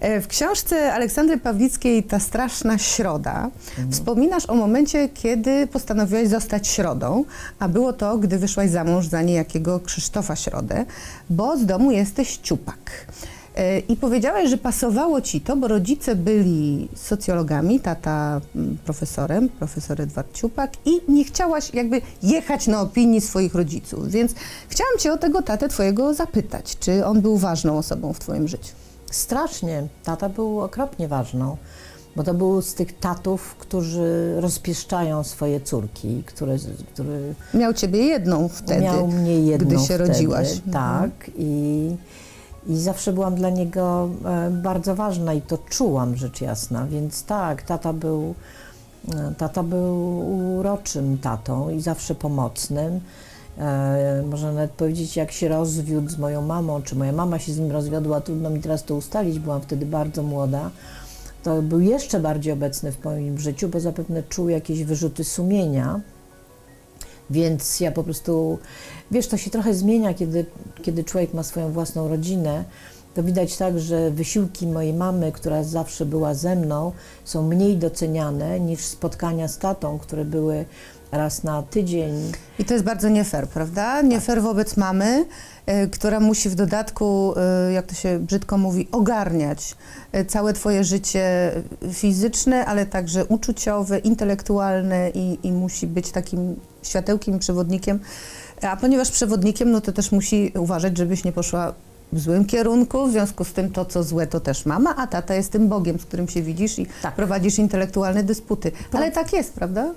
E, W książce Aleksandry Pawlickiej Ta straszna środa wspominasz o momencie, kiedy postanowiłaś zostać środą, a było to, gdy wyszłaś za mąż za niejakiego Krzysztofa Środę, bo z domu jesteś ciupak. E, I powiedziałaś, że pasowało ci to, bo rodzice byli socjologami, tata mm, profesorem, profesor Edward Ciupak i nie chciałaś jakby jechać na opinii swoich rodziców, więc chciałam cię o tego tatę twojego zapytać, czy on był ważną osobą w twoim życiu? Strasznie. Tata był okropnie ważną, bo to był z tych tatów, którzy rozpieszczają swoje córki, które, który Miał ciebie jedną wtedy, miał mnie jedną gdy się wtedy, rodziłaś. Mhm. Tak. I, I zawsze byłam dla niego e, bardzo ważna i to czułam rzecz jasna, więc tak, tata był, e, tata był uroczym tatą i zawsze pomocnym. E, można nawet powiedzieć, jak się rozwiódł z moją mamą, czy moja mama się z nim rozwiodła, trudno mi teraz to ustalić, byłam wtedy bardzo młoda. To był jeszcze bardziej obecny w moim życiu, bo zapewne czuł jakieś wyrzuty sumienia. Więc ja po prostu, wiesz, to się trochę zmienia, kiedy, kiedy człowiek ma swoją własną rodzinę. To widać tak, że wysiłki mojej mamy, która zawsze była ze mną, są mniej doceniane niż spotkania z tatą, które były raz na tydzień. I to jest bardzo nie fair, prawda? Nie fair wobec mamy, y, która musi w dodatku, y, jak to się brzydko mówi, ogarniać y, całe twoje życie fizyczne, ale także uczuciowe, intelektualne i, i musi być takim światełkiem przewodnikiem. A ponieważ przewodnikiem, no to też musi uważać, żebyś nie poszła w złym kierunku, w związku z tym to, co złe, to też mama, a tata jest tym Bogiem, z którym się widzisz i Tak. prowadzisz intelektualne dysputy. Ale tak jest, prawda?